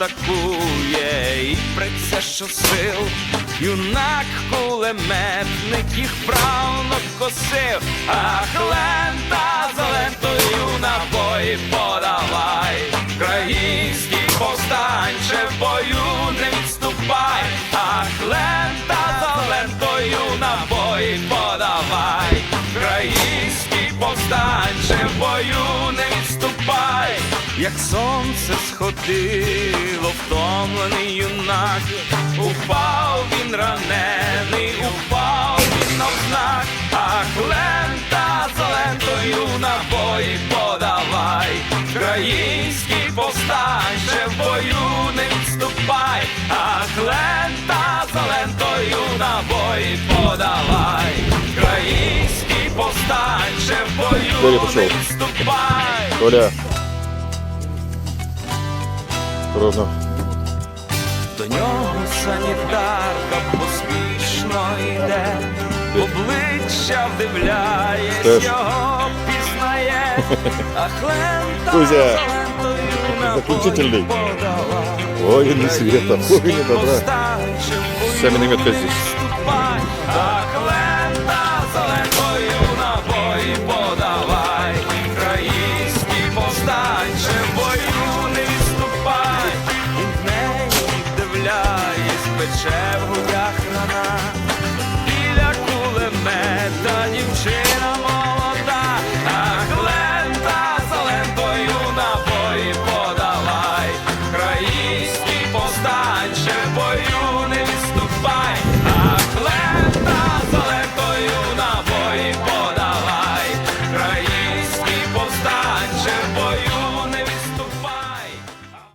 атакує і це що сил, юнак кулеметник їх правно косив, ах, лента як сонце сходило, втомлений юнак, упав він ранений, упав він навзнак, ах, лента за лентою набої подавай, країнський повстанче в бою не відступай, ах, лента за лентою набої подавай, країнський повстанче в бою не відступай. Осторожно. До нього санітарка поспішно йде, обличчя вдивляєсь, Теж. його пізнає, а хлента заключительний. Ой, не света, ой, не добра. Вся мінометка здесь.